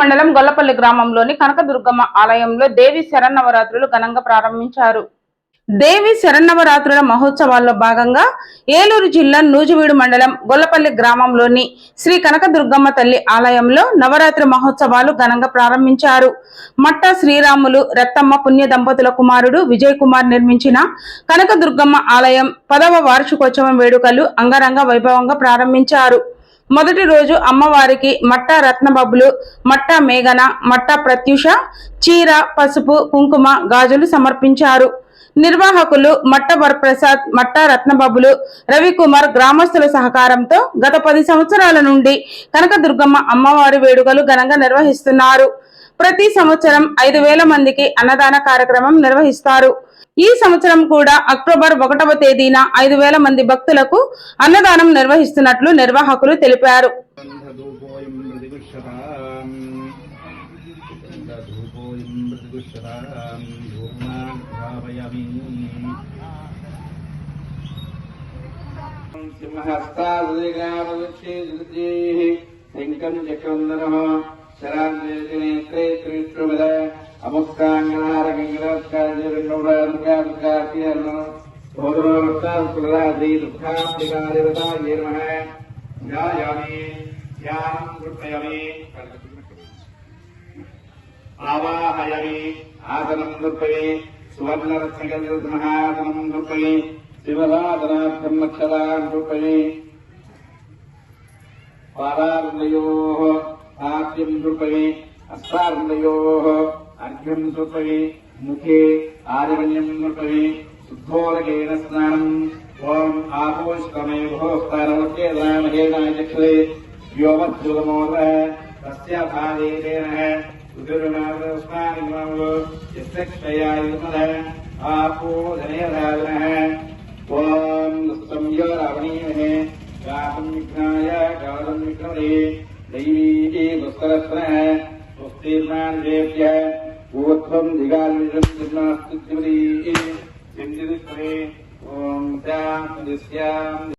మండలం గొల్లపల్లి గ్రామంలోని కనకదుర్గమ్మ ఆలయంలో దేవి శరన్నవరాత్రులు ఘనంగా ప్రారంభించారు. దేవి శరన్నవరాత్రుల మహోత్సవాల్లో భాగంగా ఏలూరు జిల్లా నూజివీడు మండలం గొల్లపల్లి గ్రామంలోని శ్రీ కనకదుర్గమ్మ తల్లి ఆలయంలో నవరాత్రి మహోత్సవాలు ఘనంగా ప్రారంభించారు. మట్ట శ్రీరాములు రత్తమ్మ పుణ్య దంపతుల కుమారుడు విజయ్ కుమార్ నిర్మించిన కనకదుర్గమ్మ ఆలయం పదవ వార్షికోత్సవం వేడుకలు అంగరంగ వైభవంగా ప్రారంభించారు. మొదటి రోజు అమ్మవారికి మట్టా రత్నబబ్బులు మట్టా మేఘన మట్టా ప్రత్యూష చీర పసుపు కుంకుమ గాజులు సమర్పించారు. నిర్వాహకులు మట్ట వరప్రసాద్ మట్టా రత్నబాబులు రవికుమార్ గ్రామస్తుల సహకారంతో గత పది సంవత్సరాల నుండి కనకదుర్గమ్మ అమ్మవారి వేడుకలు ఘనంగా నిర్వహిస్తున్నారు. ప్రతి సంవత్సరం ఐదు వేల మందికి అన్నదాన కార్యక్రమం నిర్వహిస్తారు. ఈ సంవత్సరం కూడా అక్టోబర్ ఒకటవ తేదీన ఐదు వేల మంది భక్తులకు అన్నదానం నిర్వహిస్తున్నట్లు నిర్వాహకులు తెలిపారు. ధూపోయం ప్రతిగుష్యతాం ధూమాన్ భావయామి సింహస్తాదిగ్రామవృక్షేజీः శంకం చక్రందనः శరాంజనేత్రే త్రివిష్ణువిద అముక్తాంగనారకంగరాత్కార్యరణోరాత్కార్యర్ణ భోగరోక్తాస్కులాద్రి దుఃఖాప్తికారివతాయే నమః ధ్యాయామి ధ్యానం కృపయామి ఆవాహయామి ఆసనం आद्यम नृपये अस्तार्णयोः अर्घ्यम् सुपये मुखे आलिमण्यम् नृपये शुद्धोदकेन स्नानम् ओम् आपोष्टमे भोस्तारवत्ये रामहेनायचक्षुरे व्योमद्युतमोद तस्य भावेदेनः संयो विक्रमे दैवीति दुस्तरस्नः स्वस्तीर्णान्वेभ्यः ऊर्ध्वम् दिगान्विषम् जिम्नास्तुतिमरी सिन्धिरित्रे ॐ स्याम् दिस्याम्